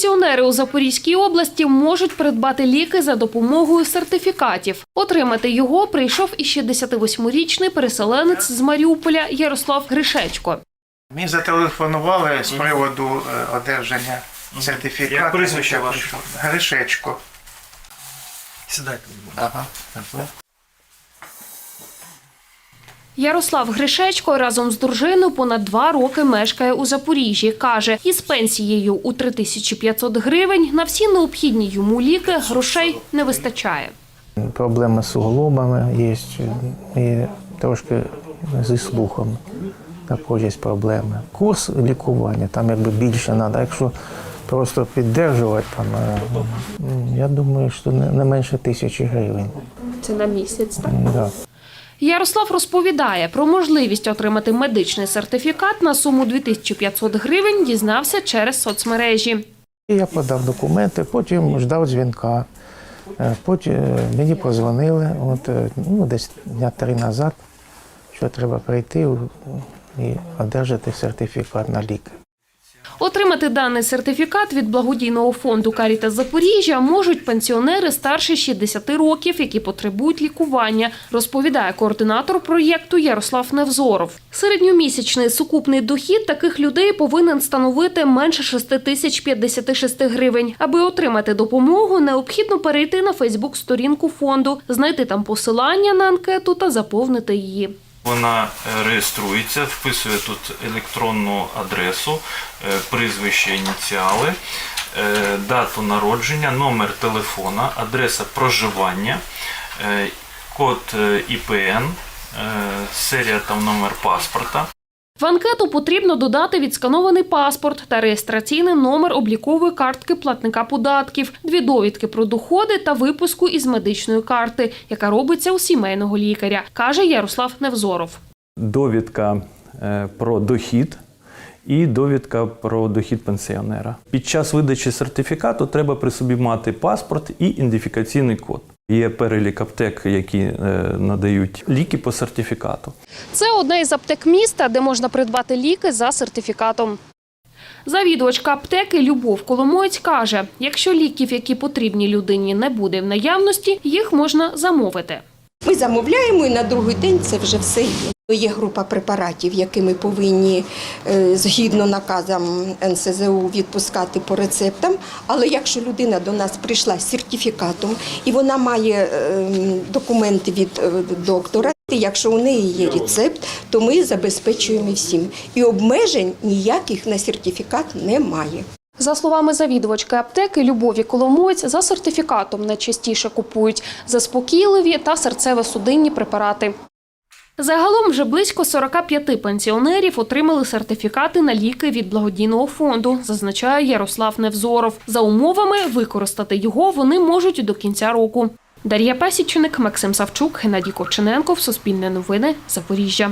Пенсіонери у Запорізькій області можуть придбати ліки за допомогою сертифікатів. Отримати його прийшов і 68-річний переселенець з Маріуполя Ярослав Гришечко. Мені зателефонували з приводу е, одержання сертифікату. Як прізвище ваше? Гришечко. Сідайте. Ага. Ярослав Гришечко разом з дружиною понад два роки мешкає у Запоріжжі. Каже, із пенсією у 3500 гривень на всі необхідні йому ліки грошей не вистачає. Проблеми з суглобами є, і трошки зі слухом також є проблеми. Курс лікування там якби більше треба. Якщо просто піддержувати, там, е, я думаю, що не менше тисячі гривень. Це на місяць, так? Да. Ярослав розповідає про можливість отримати медичний сертифікат на суму 2500 гривень. Дізнався через соцмережі. Я подав документи, потім ждав дзвінка. Е, Потім е, мені позвонили, от, е, ну, десь дня три назад, що треба прийти і одержати сертифікат на ліки. Отримати даний сертифікат від благодійного фонду Каріта Запоріжжя можуть пенсіонери старше 60 років, які потребують лікування, розповідає координатор проєкту Ярослав Невзоров. Середньомісячний сукупний дохід таких людей повинен становити менше 6 тисяч 56 гривень. Аби отримати допомогу, необхідно перейти на Фейсбук-сторінку фонду, знайти там посилання на анкету та заповнити її. Вона е, реєструється, вписує тут електронну адресу, е, прізвище, ініціали, е, дату народження, номер телефона, адреса проживання, код ІПН, серія та номер паспорта. В анкету потрібно додати відсканований паспорт та реєстраційний номер облікової картки платника податків, дві довідки про доходи та випуску із медичної карти, яка робиться у сімейного лікаря, каже Ярослав Невзоров. довідка е, про дохід і довідка про дохід пенсіонера. Під час видачі сертифікату треба при собі мати паспорт і ідентифікаційний код. Є перелік аптек, які е, надають ліки по сертифікату. Це одна із аптек міста, де можна придбати ліки за сертифікатом. Завідувачка аптеки Любов Коломоєць каже: якщо ліків, які потрібні людині, не буде в наявності, їх можна замовити. Ми замовляємо і на другий день це вже все є. Є група препаратів, які ми повинні е, згідно наказам НСЗУ відпускати по рецептам. Але якщо людина до нас прийшла з сертифікатом і вона має е, документи від е, доктора, якщо у неї є рецепт, то ми забезпечуємо всім. І обмежень ніяких на сертифікат немає. За словами завідувачки аптеки Любові Коломоєць, за сертифікатом найчастіше купують заспокійливі та серцево-судинні препарати. Загалом вже близько 45 пенсіонерів отримали сертифікати на ліки від благодійного фонду, зазначає Ярослав Невзоров. За умовами використати його вони можуть до кінця року. Дар'я Пасічник, Максим Савчук, Геннадій Ковчененко, Суспільне новини, Запоріжжя.